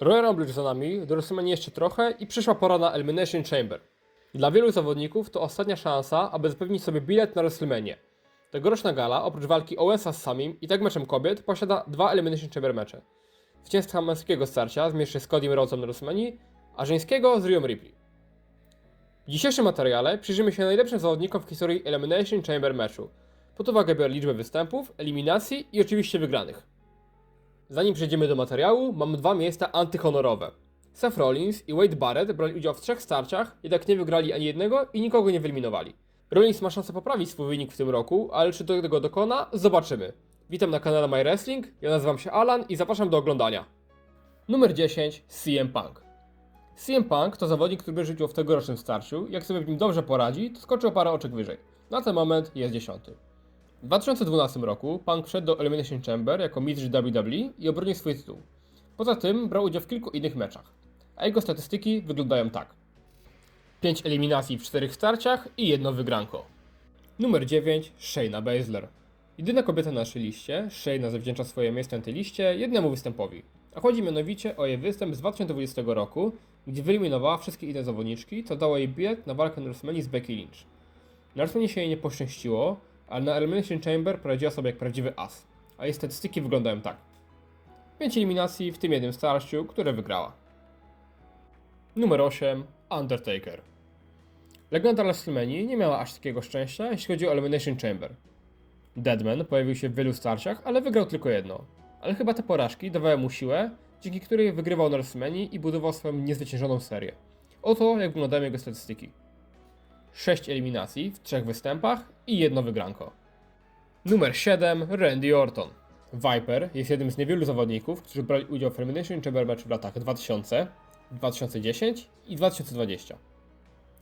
Royal Rumble za nami, do WrestleMania jeszcze trochę i przyszła pora na Elimination Chamber. Dla wielu zawodników to ostatnia szansa, aby zapewnić sobie bilet na WrestleMania. Tegoroczna gala, oprócz walki Owesa z samim i tak meczem kobiet, posiada dwa Elimination Chamber mecze. Zwycięstwa męskiego starcia zmierzy się z Codym Rhodesem na WrestleMania, a żeńskiego z Rhea Ripley. W dzisiejszym materiale przyjrzymy się najlepszym zawodnikom w historii Elimination Chamber meczu. Pod uwagę biorę liczbę występów, eliminacji i oczywiście wygranych. Zanim przejdziemy do materiału, mamy dwa miejsca antyhonorowe. Seth Rollins i Wade Barrett brali udział w trzech starciach, jednak nie wygrali ani jednego i nikogo nie wyeliminowali. Rollins ma szansę poprawić swój wynik w tym roku, ale czy do tego dokona, zobaczymy. Witam na kanale My Wrestling, ja nazywam się Alan i zapraszam do oglądania. Numer 10 CM Punk. CM Punk to zawodnik, który udział w tegorocznym starciu. Jak sobie w nim dobrze poradzi, to skoczy o parę oczek wyżej. Na ten moment jest dziesiąty. W 2012 roku Punk wszedł do Elimination Chamber jako mistrz WWE i obronił swój tytuł. Poza tym brał udział w kilku innych meczach, a jego statystyki wyglądają tak. 5 eliminacji w 4 starciach i jedno wygranko. Numer 9 Shayna Baszler. Jedyna kobieta na naszej liście, Shayna zawdzięcza swoje miejsce na tej liście jednemu występowi. A chodzi mianowicie o jej występ z 2020 roku, gdzie wyeliminowała wszystkie inne zawodniczki, co dało jej bilet na walkę na z Becky Lynch. Na się jej nie poszczęściło, ale na Elimination Chamber poradziła sobie jak prawdziwy as, a jej statystyki wyglądają tak. 5 eliminacji, w tym jednym starciu, które wygrała. Numer 8 Undertaker. Legenda WrestleMania nie miała aż takiego szczęścia, jeśli chodzi o Elimination Chamber. Deadman pojawił się w wielu starciach, ale wygrał tylko jedno. Ale chyba te porażki dawały mu siłę, dzięki której wygrywał na WrestleMania i budował swoją niezwyciężoną serię. Oto jak wyglądają jego statystyki. 6 eliminacji w 3 występach i jedno wygranko. Numer 7 Randy Orton. Viper jest jednym z niewielu zawodników, którzy brali udział w Elimination Chamber Match w latach 2000, 2010 i 2020.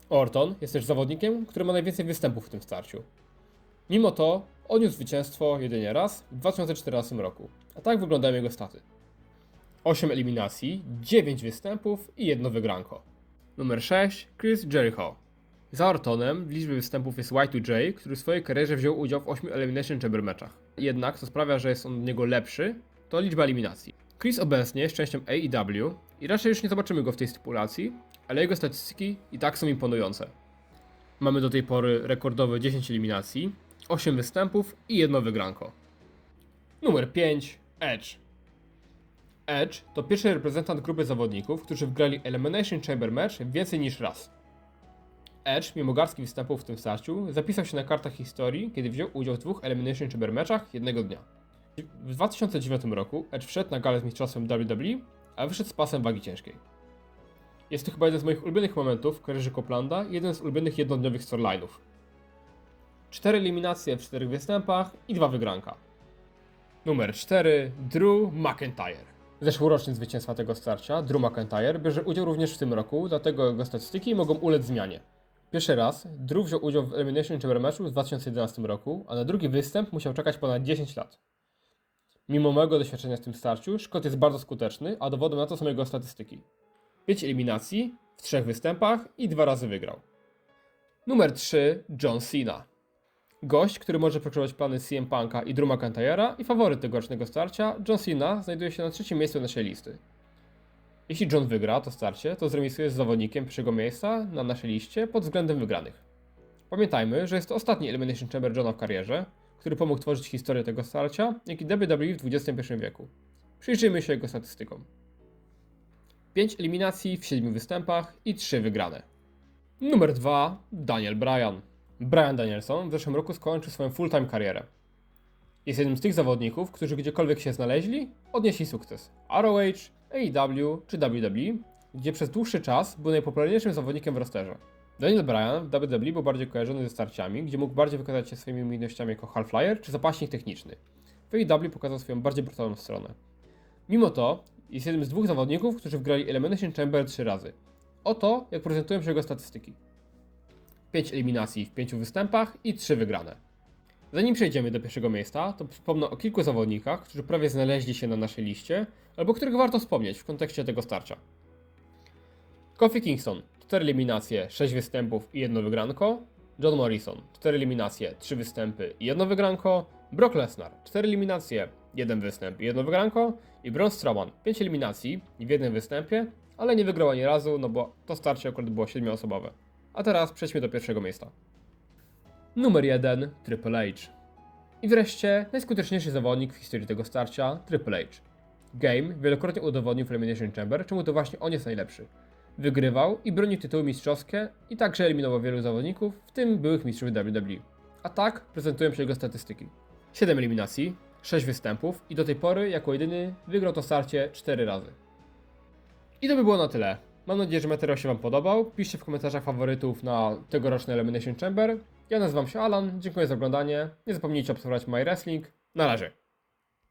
Orton jest też zawodnikiem, który ma najwięcej występów w tym starciu. Mimo to odniósł zwycięstwo jedynie raz w 2014 roku, a tak wyglądają jego staty. 8 eliminacji, 9 występów i jedno wygranko. Numer 6 Chris Jericho. Za Ortonem w liczbie występów jest Y2J, który w swojej karierze wziął udział w 8 Elimination Chamber meczach. Jednak, co sprawia, że jest on od niego lepszy, to liczba eliminacji. Chris obecnie jest częścią AEW i raczej już nie zobaczymy go w tej stypulacji, ale jego statystyki i tak są imponujące. Mamy do tej pory rekordowe 10 eliminacji, 8 występów i jedno wygranko. Numer 5 Edge. Edge to pierwszy reprezentant grupy zawodników, którzy wgrali Elimination Chamber Match więcej niż raz. Edge, mimo garstki występów w tym starciu, zapisał się na kartach historii, kiedy wziął udział w dwóch Elimination Chamber meczach jednego dnia. W 2009 roku Edge wszedł na galę z mistrzostwem WWE, a wyszedł z pasem wagi ciężkiej. Jest to chyba jeden z moich ulubionych momentów w karierze Coplanda i jeden z ulubionych jednodniowych storyline'ów. Cztery eliminacje w czterech występach i dwa wygranka. Numer 4 Drew McIntyre. Zeszłoroczny zwycięstwa tego starcia, Drew McIntyre, bierze udział również w tym roku, dlatego jego statystyki mogą ulec zmianie. Pierwszy raz Drew wziął udział w Elimination Chamber Matchu w 2011 roku, a na drugi występ musiał czekać ponad 10 lat. Mimo mojego doświadczenia w tym starciu, Scott jest bardzo skuteczny, a dowodem na to są jego statystyki. 5 eliminacji w trzech występach i dwa razy wygrał. Numer 3 John Cena. Gość, który może przekroczyć plany CM Punka i Drew McIntyre'a i faworyt tegorocznego starcia, John Cena znajduje się na trzecim miejscu naszej listy. Jeśli John wygra to starcie, to zremisuje z zawodnikiem pierwszego miejsca na naszej liście pod względem wygranych. Pamiętajmy, że jest to ostatni Elimination Chamber Johna w karierze, który pomógł tworzyć historię tego starcia, jak i WWE w XXI wieku. Przyjrzyjmy się jego statystykom. 5 eliminacji w 7 występach i 3 wygrane. Numer 2 Daniel Bryan. Bryan Danielson w zeszłym roku skończył swoją full-time karierę. Jest jednym z tych zawodników, którzy gdziekolwiek się znaleźli, odnieśli sukces. ROH, AEW czy WWE, gdzie przez dłuższy czas był najpopularniejszym zawodnikiem w rosterze. Daniel Bryan w WWE był bardziej kojarzony ze starciami, gdzie mógł bardziej wykazać się swoimi umiejętnościami jako half-flyer czy zapaśnik techniczny. W AEW pokazał swoją bardziej brutalną stronę. Mimo to jest jednym z dwóch zawodników, którzy wgrali Elimination Chamber trzy razy. Oto jak prezentują się jego statystyki. 5 eliminacji w 5 występach i 3 wygrane. Zanim przejdziemy do pierwszego miejsca, to wspomnę o kilku zawodnikach, którzy prawie znaleźli się na naszej liście, albo których warto wspomnieć w kontekście tego starcia. Kofi Kingston 4 eliminacje, 6 występów i 1 wygranko. John Morrison 4 eliminacje, 3 występy i 1 wygranko. Brock Lesnar 4 eliminacje, 1 występ i 1 wygranko. I Braun Strowman, 5 eliminacji i w jednym występie, ale nie wygrał ani razu, no bo to starcie akurat było 7-osobowe. A teraz przejdźmy do pierwszego miejsca. Numer 1 Triple H. I wreszcie najskuteczniejszy zawodnik w historii tego starcia Triple H. Game wielokrotnie udowodnił w Elimination Chamber, czemu to właśnie on jest najlepszy. Wygrywał i bronił tytuły mistrzowskie i także eliminował wielu zawodników, w tym byłych mistrzów WWE. A tak prezentują się jego statystyki. 7 eliminacji, 6 występów i do tej pory jako jedyny wygrał to starcie 4 razy. I to by było na tyle. Mam nadzieję, że materiał się Wam podobał. Piszcie w komentarzach faworytów na tegoroczny Elimination Chamber. Ja nazywam się Alan, dziękuję za oglądanie. Nie zapomnijcie obserwować My Wrestling. Na razie.